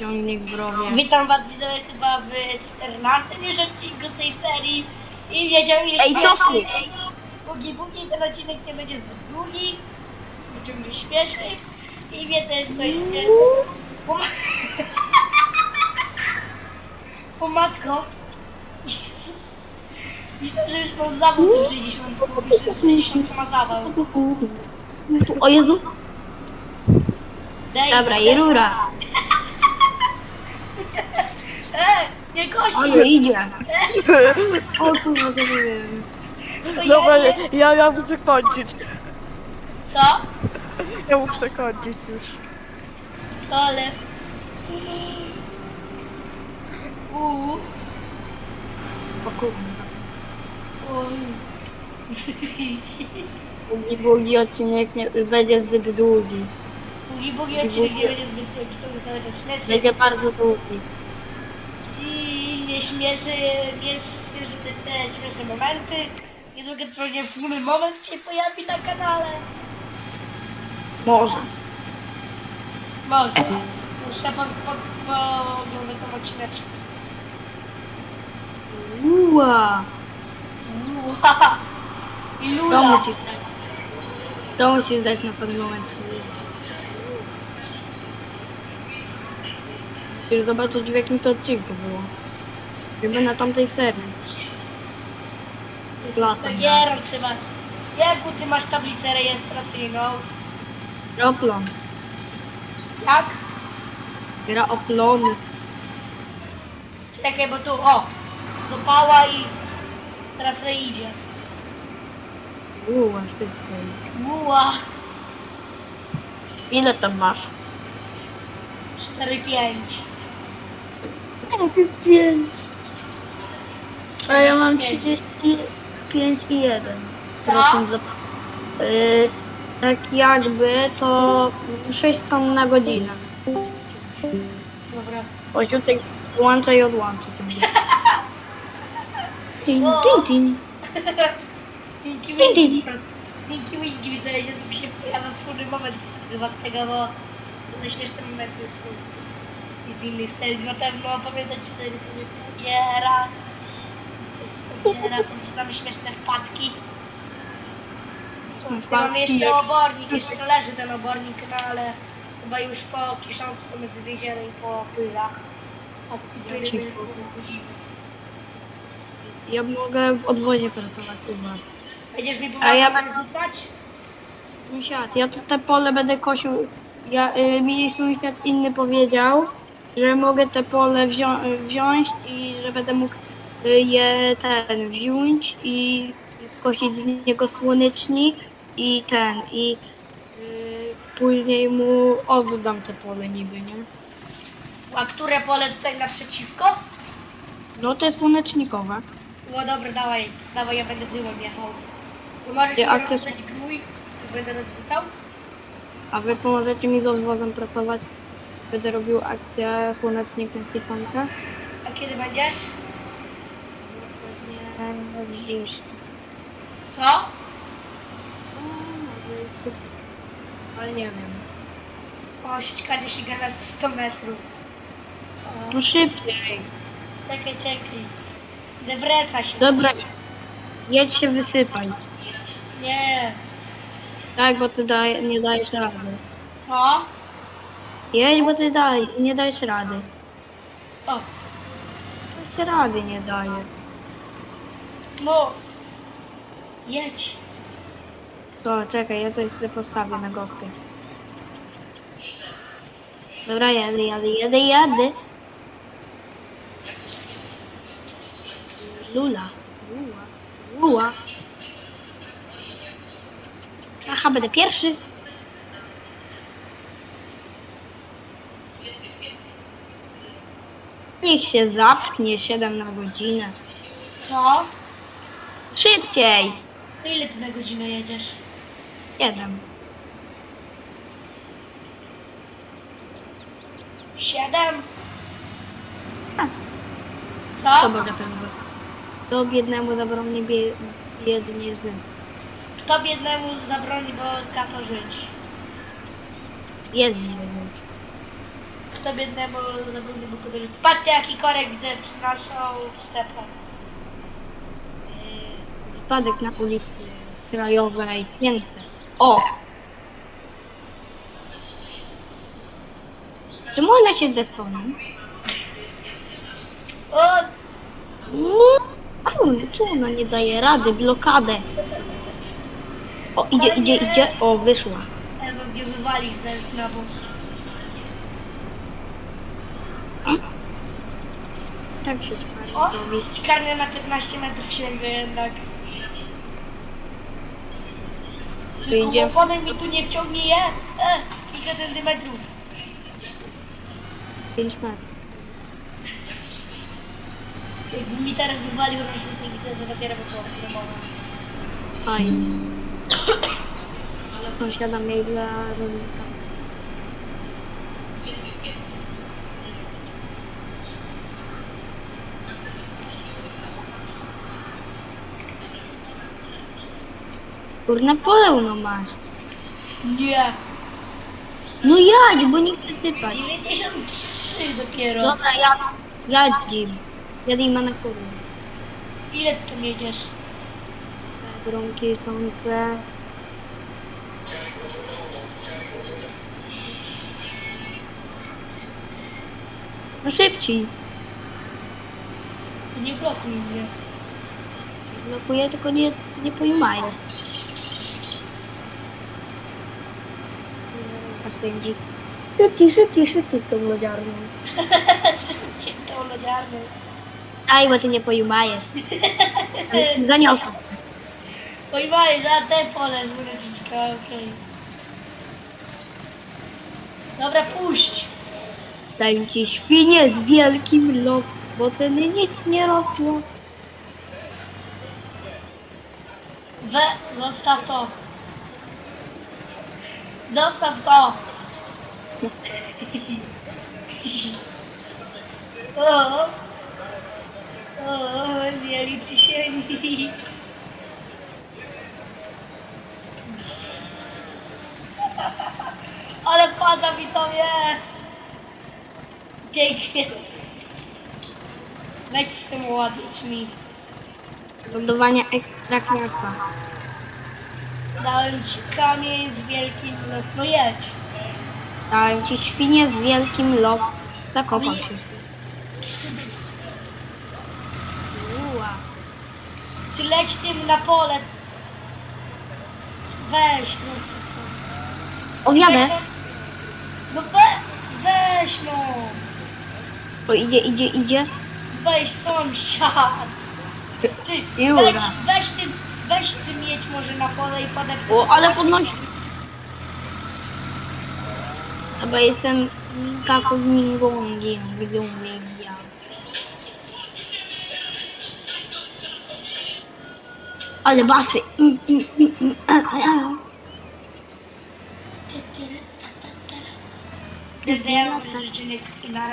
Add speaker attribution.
Speaker 1: ciągnik w rowie.
Speaker 2: Witam was widzowie chyba w 14 już odcinku z tej serii i wiedziałem jest
Speaker 1: Ej,
Speaker 2: śmieszny.
Speaker 1: cofnij.
Speaker 2: Ej, Bugi bugi, ten odcinek nie będzie zbyt długi, będzie mnie śmieszny i mnie też to śmieszy. O, ma... o matko. Jezus. Myślę, że już mam zawał w tym 60, myślę, że 60 ma zawał.
Speaker 1: O Jezu.
Speaker 2: Daj,
Speaker 1: Dobra, i rura.
Speaker 2: Nie kosi!
Speaker 1: Ale idzie. O kurwa, to nie wiem.
Speaker 2: To
Speaker 3: Dobra,
Speaker 2: ja,
Speaker 3: ja, ja, ja muszę kończyć.
Speaker 2: Co?
Speaker 3: Ja muszę kończyć już.
Speaker 2: Ale. Uuu.
Speaker 1: O kurwa.
Speaker 2: Oj.
Speaker 1: Bugi bugi odcinek nie, będzie zbyt długi.
Speaker 2: Bugi bugi odcinek nie będzie zbyt wielki, to mnie cały czas śmieszy.
Speaker 1: Będzie bardzo długi.
Speaker 2: I śmieszy, nie śmieszy te śmieszne momenty. Niedługo pewnie fajny moment się pojawi na kanale.
Speaker 1: Może.
Speaker 2: Może. Muszę po, po, pooglądać ten odcineczek.
Speaker 1: Uła.
Speaker 2: Uła. I
Speaker 1: To
Speaker 2: lula.
Speaker 1: musi zdać. To musi zdać na pewien moment. Chcesz zobaczyć w jakim to odcinku było. Chyba na tamtej serii.
Speaker 2: Jest
Speaker 1: Latem,
Speaker 2: Stagierą trzeba. Jaką ty masz tablicę rejestracyjną?
Speaker 1: Oplon.
Speaker 2: Jak?
Speaker 1: Gra oplony.
Speaker 2: Czekaj, bo tu, o! Zopała i teraz sobie idzie.
Speaker 1: Uła, szybko.
Speaker 2: Buła.
Speaker 1: Ile tam masz?
Speaker 2: 4-5.
Speaker 1: Pięć. A ja mam
Speaker 2: 45.
Speaker 1: 35 i 1.
Speaker 2: Co?
Speaker 1: Yy, tak jakby to 6 ton na godzinę.
Speaker 2: Dobra.
Speaker 1: Osiutek włącza i odłącza. Tin,
Speaker 2: O.
Speaker 1: tin, tin.
Speaker 2: Tinky Winky po prostu. Tinky Winky widzę, że mi się pojawia furny moment z was tego, bo te śmieszne momenty są z, z innych serii. Na pewno pamiętacie serię Giera. Giera, podrzucamy śmieszne wpadki. Tutaj mamy jeszcze obornik, jeszcze leży ten obornik, no ale chyba już po kiszącu to my wywieziemy i po pylach. Akcji.
Speaker 1: Ja mogę w odwozie pracować was.
Speaker 2: Będziesz mi
Speaker 1: A
Speaker 2: pomagał
Speaker 1: ja
Speaker 2: ja
Speaker 1: będę-
Speaker 2: rzucać?
Speaker 1: Sąsiad, ja tu te pole będę kosił. Ja, y, mi sąsiad inny powiedział, że mogę te pole wzią wziąć i że będę mógł je ten wziąć i skosić z niego słonecznik i ten i y, później mu oddam te pole niby, nie?
Speaker 2: A które pole tutaj naprzeciwko?
Speaker 1: No jest słonecznikowe.
Speaker 2: No dobra, dawaj, dawaj, ja będę tyłem jechał. Bo możesz
Speaker 1: Nie,
Speaker 2: mi
Speaker 1: a ty-
Speaker 2: rozrzucać gnój, jak będę rozrzucał?
Speaker 1: A wy pomożecie mi z odwozem pracować? Będę robił akcję słonecznikiem w Kitonkę.
Speaker 2: A kiedy będziesz?
Speaker 1: Dziś.
Speaker 2: Co?
Speaker 1: Ale nie wiem.
Speaker 2: O, sieczka 10 na 100 metrów. O,
Speaker 1: No szybciej.
Speaker 2: czekaj, czekaj. Idę wraca się.
Speaker 1: Dobra, jedź się wysypaj.
Speaker 2: Nie.
Speaker 1: Tak, bo ty daj, nie dajesz rady.
Speaker 2: Co?
Speaker 1: Jedź, bo ty daj, nie dajesz rady.
Speaker 2: O,
Speaker 1: Ty rady nie daje.
Speaker 2: No. Jedź.
Speaker 1: To czekaj, ja coś sobie postawię na gokty. Dobra, jadę, jadę, jadę, jadę. Lula. Lula. Lula. Aha, będę pierwszy. Niech się zapchnie 7 na godzinę.
Speaker 2: Co?
Speaker 1: Szybciej!
Speaker 2: To ile ty na godzinę jedziesz?
Speaker 1: 7.
Speaker 2: Siedem?
Speaker 1: Tak.
Speaker 2: Co?
Speaker 1: To mogę pewnie. To biednemu zabrał mnie bie... biednie z
Speaker 2: Kto biednemu zabroni, bo kato żyć?
Speaker 1: Jest biedny.
Speaker 2: kto biednemu zabrudny Bóg uderzyć. Patrzcie jaki korek widzę przy naszą przyczepę.
Speaker 1: Spadek na ulicy krajowej. Piękne. O! Czemu ona się zesłoni?
Speaker 2: O!
Speaker 1: Kurde, tu ona nie daje rady, blokadę. O, idzie, idzie, idzie. O, wyszła.
Speaker 2: Ewa mnie wywalisz zaraz na bok.
Speaker 1: Tak się
Speaker 2: O!
Speaker 1: robi.
Speaker 2: Na 15 metrów sięga jednak. Tylko
Speaker 1: Idzie.
Speaker 2: oponek mi tu nie wciągnie je. E, kilka centymetrów.
Speaker 1: 5 metrów.
Speaker 2: Jakby mi teraz wywalił rozrzutnik, to dopiero by było problemowe.
Speaker 1: Fajnie. Sąsiada mieli dla rolnika. Kurna pole no masz.
Speaker 2: Nie!
Speaker 1: No jadź, bo nie chcę sypać.
Speaker 2: 93 dopiero.
Speaker 1: Dobra, ja, jadź Jim. Jadę im na kurę.
Speaker 2: Ile ty tam jedziesz?
Speaker 1: Gromkie sące. No szybciej.
Speaker 2: Ty nie blokuj mnie.
Speaker 1: Blokuję, tylko nie, nie pojmaję. Pędzi. Szybciej, szybciej, szybciej z tą lodziarną.
Speaker 2: Szybciej to lodziarny.
Speaker 1: Aj, bo ty nie pojmajesz. Zaniosę.
Speaker 2: Pojmajesz, a te pole zwrócić, okej. Dobra, puść.
Speaker 1: Daj ci świnie z wielkim lot, bo ceny nic nie rosło.
Speaker 2: We, zostaw to. Zostaw to. O, o, nie liczy się nic. Ale pada mi to wie. Pięknie. Wejdź z tym ładnie mi.
Speaker 1: Lądowanie ekstra klasa.
Speaker 2: Dałem ci kamień z wielkim lot. No jedź.
Speaker 1: Dałem ci świnie z wielkim lot. Zakopał się. Uła.
Speaker 2: Ty leć tym na pole. Weź, zostaw to.
Speaker 1: O,
Speaker 2: Ty
Speaker 1: jadę.
Speaker 2: weź no- No we, weź no.
Speaker 1: O, idzie, idzie, idzie.
Speaker 2: Weź sąsiad. Ty,
Speaker 1: Jura.
Speaker 2: weź, weź tym, weź tym jedź może na pole i podepnij.
Speaker 1: O, ale podnosi. Chyba jestem kaku z mingongiem, gdzie umiem ja. Ale basy. Mm, mm, mm, mm, a, a, a.
Speaker 2: Ty, ty, ta, ta, ta. Ty, ja mam życzenie i na